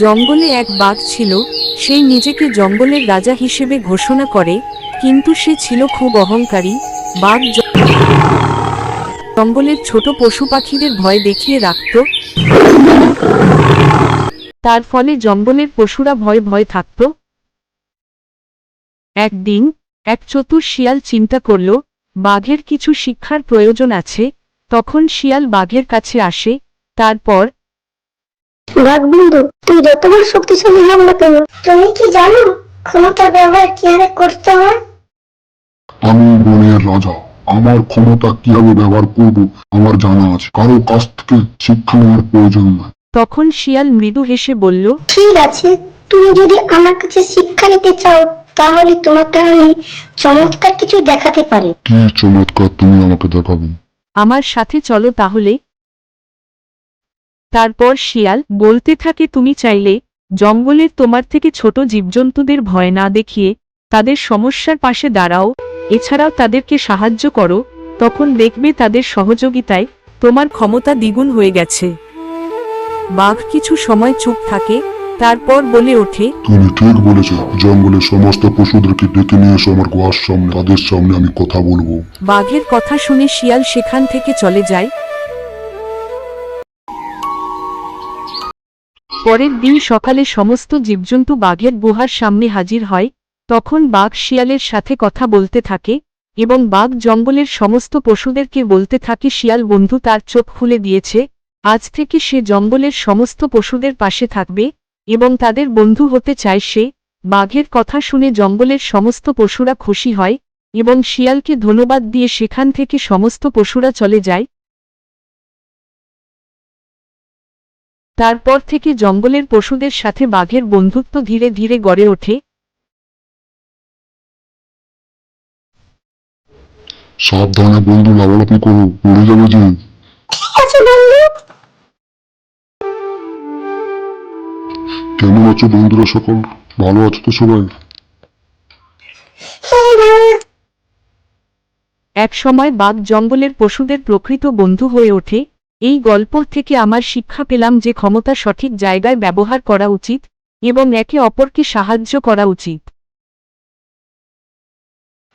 জঙ্গলে এক বাঘ ছিল, সেই নিজেকে জঙ্গলের রাজা হিসেবে ঘোষণা করে, কিন্তু সে ছিল খুব অহংকারী। বাঘ জঙ্গলের ছোট পশু পাখিদের ভয় দেখিয়ে রাখত। তার ফলে জঙ্গলের পশুরা ভয় ভয় থাকত। একদিন, এক চতুর শিয়াল চিন্তা করল, বাঘের কিছু শিক্ষার প্রয়োজন আছে। তখন শিয়াল বাঘের কাছে আসে, তারপর বন্ধু তুই যতবার শক্তিশালী হোক না কেন? তুমি কি জানো ক্ষমতার ব্যবহার কীভাবে করতে হয়? আমি বনের রাজা। আমার ক্ষমতা কীভাবে ব্যবহার করব আমার জানা আছে। কারও কাছ থেকে শিক্ষা নেওয়ার প্রয়োজন নয় তখন শিয়াল মৃদু হেসে বলল ঠিক আছে তুমি যদি আমার কাছে শিক্ষা নিতে চাও তাহলে তোমাকে আমি চমৎকার কিছু দেখাতে পারি। কি চমৎকার তুমি আমাকে দেখাবে। আমার সাথে চলো তাহলে। তারপর শিয়াল বলতে থাকে তুমি চাইলে জঙ্গলের তোমার থেকে ছোট জীবজন্তুদের ভয় না দেখিয়ে তাদের সমস্যার পাশে দাঁড়াও। এছাড়াও তাদেরকে সাহায্য করো। তখন দেখবে তাদের সহযোগিতায় তোমার ক্ষমতা দ্বিগুণ হয়ে গেছে। বাঘ কিছু সময় চুপ থাকে তারপর বলে ওঠে তুমি ঠিক বলেছ জঙ্গলের সমস্ত পশুদেরকে ডেকে নিয়ে এসো আমার গোয়ার সামনে। তাদের সামনে আমি কথা বলব। বাঘের কথা শুনে শিয়াল সেখান থেকে চলে যায়। পরের দিন সকালে সমস্ত জীবজন্তু বাঘের গুহার সামনে হাজির হয়, তখন বাঘ শিয়ালের সাথে কথা বলতে থাকে এবং বাঘ জঙ্গলের সমস্ত পশুদেরকে বলতে থাকে, শিয়াল বন্ধু, তার চোখ খুলে দিয়েছে, আজ থেকে সে জঙ্গলের সমস্ত পশুদের পাশে থাকবে এবং তাদের বন্ধু হতে চায় সে। বাঘের কথা শুনে জঙ্গলের সমস্ত পশুরা খুশি হয় এবং শিয়ালকে ধন্যবাদ দিয়ে সেখান থেকে সমস্ত পশুরা চলে যায়। তারপর থেকে জঙ্গলের পশুদের সাথে বাঘের বন্ধুত্ব ধীরে ধীরে গড়ে ওঠে। সাবধানে বন্ধু লাভালাভি করো পড়ে যাবে যে। কেমন আছো বন্ধুরা সকল? ভালো আছো তো সবাই? এক সময় বাঘ জঙ্গলের পশুদের প্রকৃত বন্ধু হয়ে ওঠে। এই গল্প থেকে আমার শিক্ষা পেলাম যে ক্ষমতা সঠিক জায়গায় ব্যবহার করা উচিত এবং একে অপরকে সাহায্য করা উচিত।